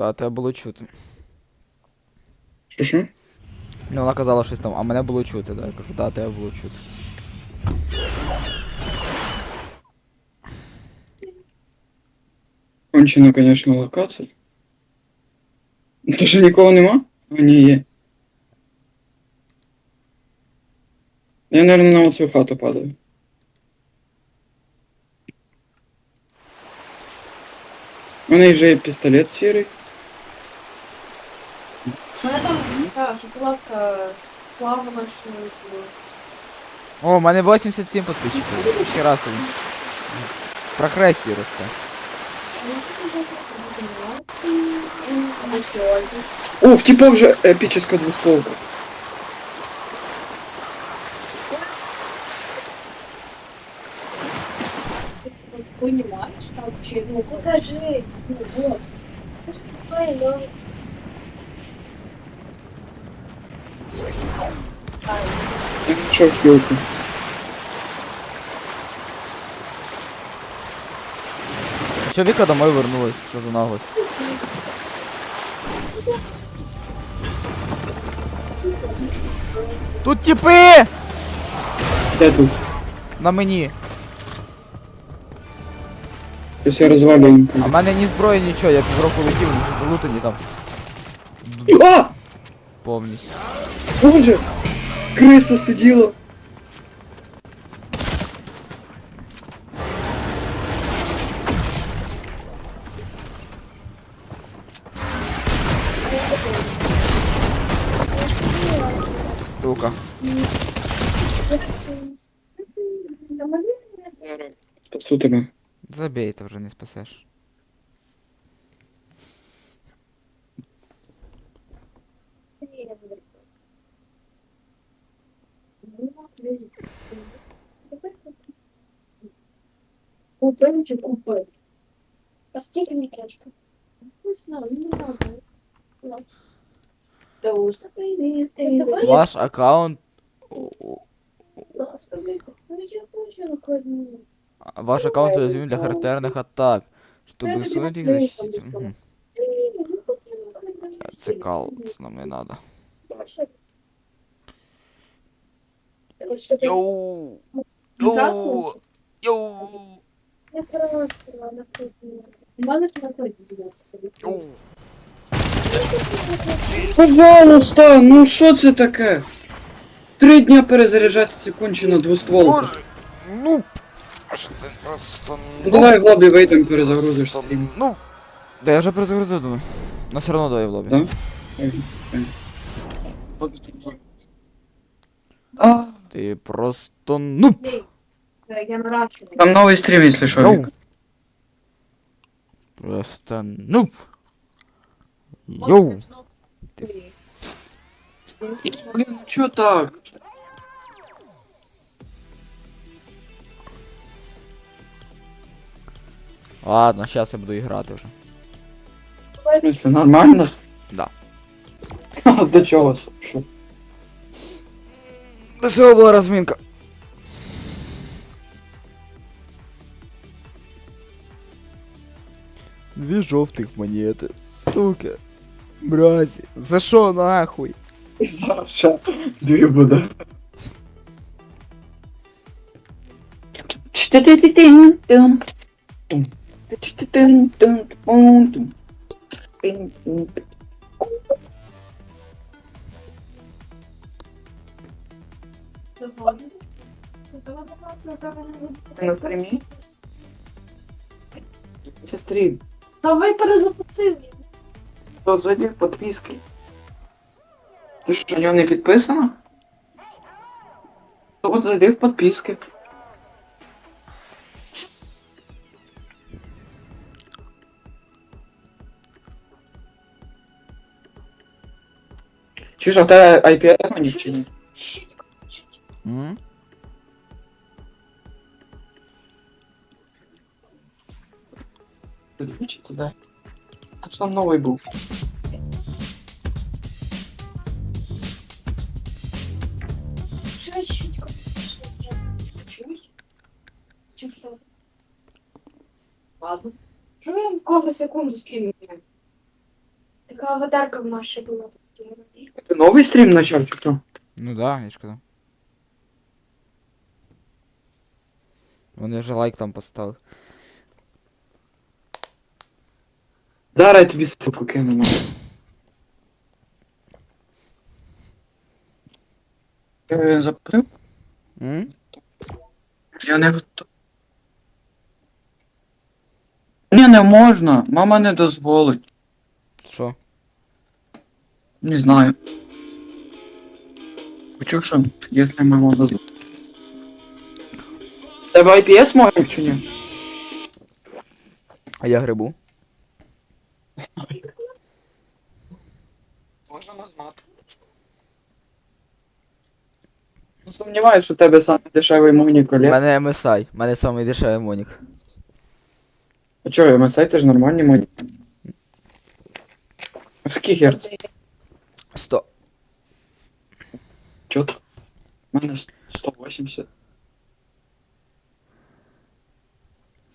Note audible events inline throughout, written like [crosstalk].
Да, тебе було чути. Що що? Ну, вона казала щось там, а мене було чути, да. Я кажу, да, тебе було чути. Кончена, конечно, локація. Та що нікого нема? А, ні, є. Я, наверное, на оцю хату падаю. У мене вже є пістолет сірий. Там ця шоколадка сплавана що О, у мене 87 підписчиків. Ще раз. Прогресії росте. О, в типа вже епічна двустволка. Понимаешь, там вообще, ну покажи, ну вот. Ой, ну. Хілку. Чо домой вернулась, що за наглость? Тут тіпи! Де тут? На мені. Ось я розвалю їм. А в мене ні зброї, нічого, я півроку летів, вони вже залутані там. А! Повністю. Боже! Крыса сидела. Лука. Посутимо. Забей, это уже не спасешь Купив чи купив? А скільки мені крачка? Не знаю, не надо. Да уж, давай. Ваш аккаунт. у- Я хочу накладну. Ваш аккаунт уязвим для характерних атак. Щоб Я тобі усунути їх наклею защитить. там Угу. Це кал, це нам не надо. Йоу! Йоу! Йоу! Я мене ж. Йоу! Пожалуйста, ну що це таке? Три дня перезаряджати цю кончену двустволку. Ну! Що ти просто... Ну давай в лобі вийдемо, перезагрузиш стрім. Ну! Да я вже перезагрузив, думаю. Но все равно давай в лобі. Да? А, Ти просто ну! Ні. Це Я наращую. Там новий стрім, якщо що. Йоу! Вік. Просто ну! Йоу! Блін, ну чо так? Ладно, сейчас я буду грати вже. В смысле, нормально? Да. А, [laughs] До чого? Що? Весела була розмінка. Дві жовтих монети. Сука. Бразі. За що нахуй? Зараз ще дві Буде. На стрімі? Це стрім. Давай перезапустив. То зайди в подписки. Ти що, на нього не підписано? То от зайди в подписки. Чи ж, а в тебе IPS ні чи ні? М? Включи туда. А что там новый был? Ладно. Что я вам на секунду скину? Такая аватарка в Маше была. Это новый стрим начал, что? Ну да, я же сказал. Вони вже лайк там поставили. Зараз я тобі суку кину. Е, Запитав? Я не готов. Ні, не можна. Мама не дозволить. Що? Не знаю. Хочу, що, якщо мама дозволить. Тебе IPS маєм чи ні? А я грибу. Можна назнати. Ну сумніваюсь, що в тебе самий дешевий Монік, У Олег. мене MSI, у мене самий дешевий монік. А чого, MSI це ж нормальний Монік. Скільки герц? 100. Чот. У мене 180.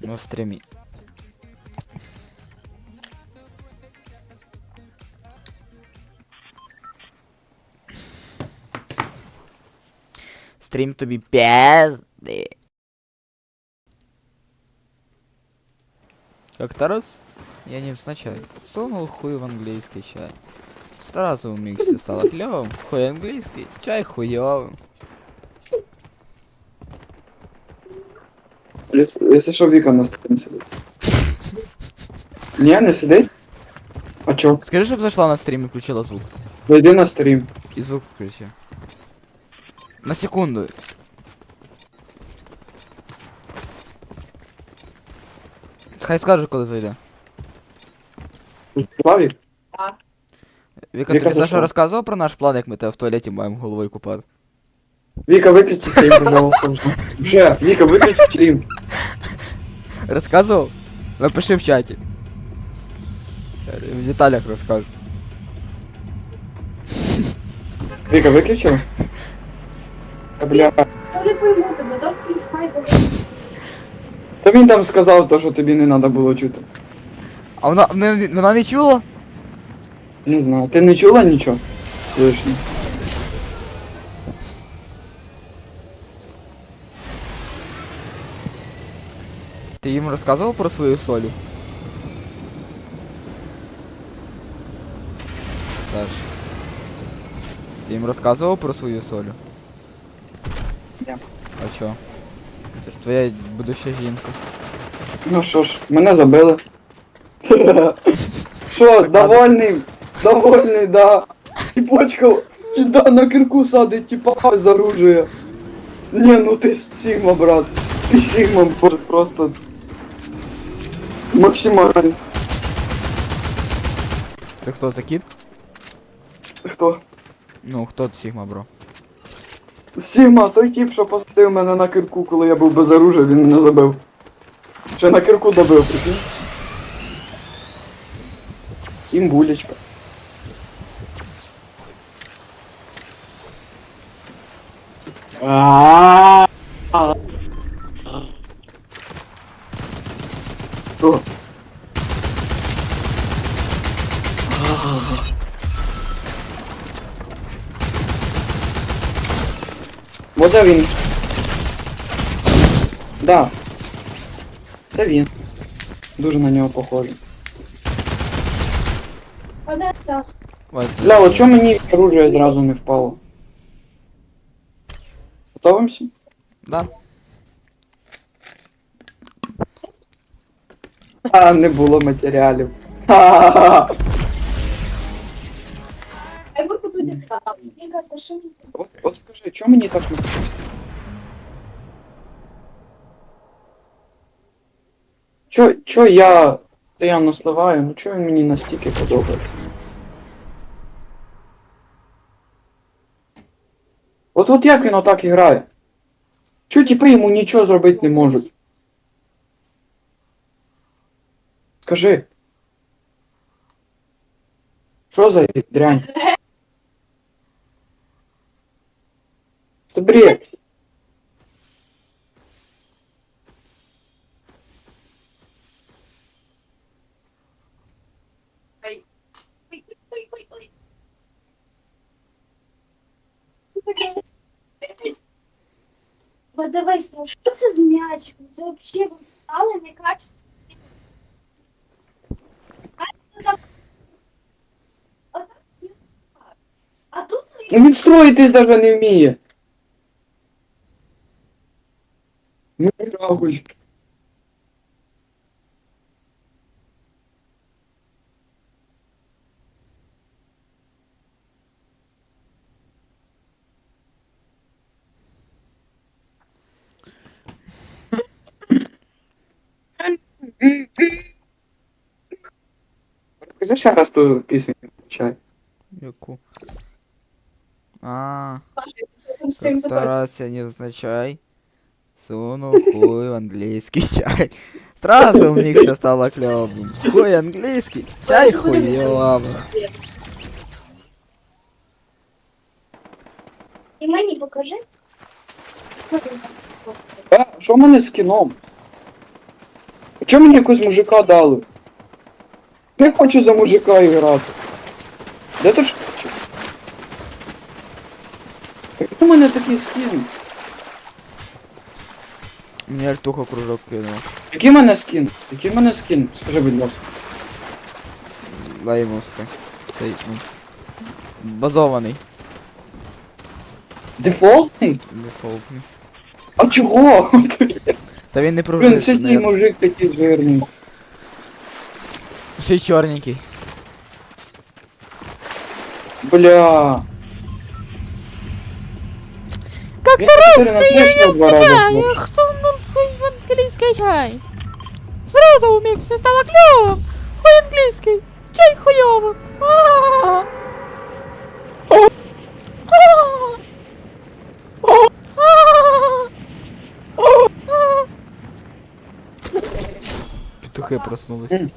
На стрімі. Стрім тобі пизди. Как-то раз я не вначале сунул хуй в английский чай. Сразу в миксе стало клевым. Хуй английский, чай хуёвым. Якщо якщо що, Віка на стрімі сидить. Ні, не сидить? А чо? Скажи, чтобы зашла на стрим и включила звук. Зайди на стрім. И звук включи. На секунду. Хай скаже, коли зайде. Славік? Віка, Віка, тобі за Саша що? розказував про наш план, як ми тебе в туалеті маємо головою купати? Віка, виключи стрім, пожалуйста. вже. Вже, Віка, виключи стрім. Розказував? Напиши в чаті. В деталях розкажу. Віка, виключила? Та [laughs] бля. Ну не пойму тебе, да включай, бо Та він там сказав то, що тобі не треба було чути. А вона, вона, вона не чула? Не знаю. Ти не чула нічого? Лишнє. Їм розказував про свою солю? Саш. Ти їм розказував про свою солю? Ні. А чо? Це ж твоя будуща жінка. Ну що ж, мене забили. Що, довольний? Довольний, да. Тіпочка, да, на кирку садить, типа з оружия. Не, ну ти Сігма, брат. Ти Сігма просто максимально. Це хто за кіт? Хто? Ну, хто Сігма, бро? Сігма, той тип, що посадив мене на кирку, коли я був без оружия, він мене забив. Ще на кирку добив, прикинь. Кім булечка. Що? Вот це він. Да. Це він. Дуже на нього похожий. Паде час. Бля, от чому мені оружие зразу не впало? Готовимся? Да. А, не було матеріалів. [laughs] Ха-ха-ха. От, от скажи, чому мені так не Чо, чо я постоянно сливаю, ну чого він мені настільки подобається? От от як він отак і грає? Чо тіпи йому нічого зробити не можуть? Скажи. Що за дрянь? Це бред. Подивись, ну що це з м'ячиком? Це взагалі стало некачественно. А тут Він строїтись навіть не вміє. Ну, Рауль. Скажи ще раз ту пісню чай. Яку? А, там стрім как записує. Тарас, невзначай. Сунул хуй в английский [laughs] чай. Сразу у них все стало клевым. Хуй английский, чай хуёвый. І мені покажи. Що ти там? А, що в мене з кіном? А чому мені якогось мужика дали? Не хочу за мужика грати. Де ти ж? Як у мене такий скін? Мне Альтуха кружок кинул. Який в мене скін? Який в мене скін? Скажи, будь ласка. Лаймовский. Цей, ну, базований. Дефолтний? Дефолтний. А чого? Та він не Блін, прогресивний. все цей мужик такий жирний. Ще й чорненький. Бля. Как Тарас, я два рази зловив. сунул хуй в английский чай. Сразу у меня все стало клевым. Хуй английский, чай хуёвым. А-а-а. А-а-а. А-а-а. Петухи проснулись. М.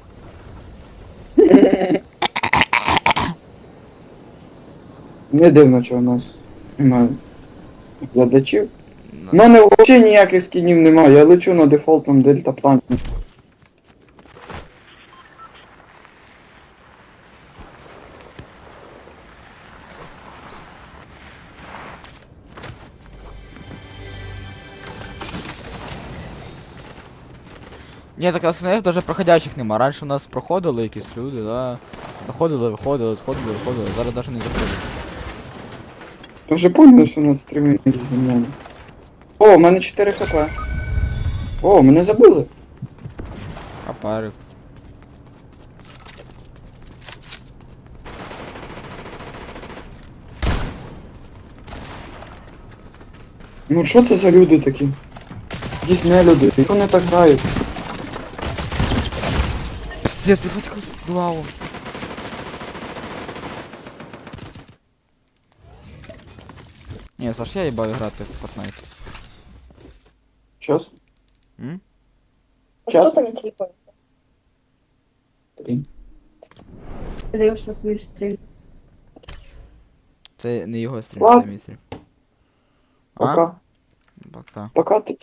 Не дивно, що у нас немає глядачів. У мене взагалі ніяких скінів немає, я лечу на дефолтному дельтаплані. Ні, так СНС даже проходящих нема. Раніше у нас проходили якісь люди, да. Заходили, виходили, сходили, виходили, зараз даже не заходять. Ви вже поняли, що у нас стріми. О, у мене 4 хп. О, мене забили. А пари. Ну що це за люди такі? Якісь не люди, як вони так грають? Пиздец, я батько здувало. Ні, Саш, я їбав грати в Fortnite. Час? М? Час? Що ти не телефон? Блін. Ти дивишся свої стрім. Це не його стрім, Ладно. це мій стрім. А? Пока. Пока. Пока ти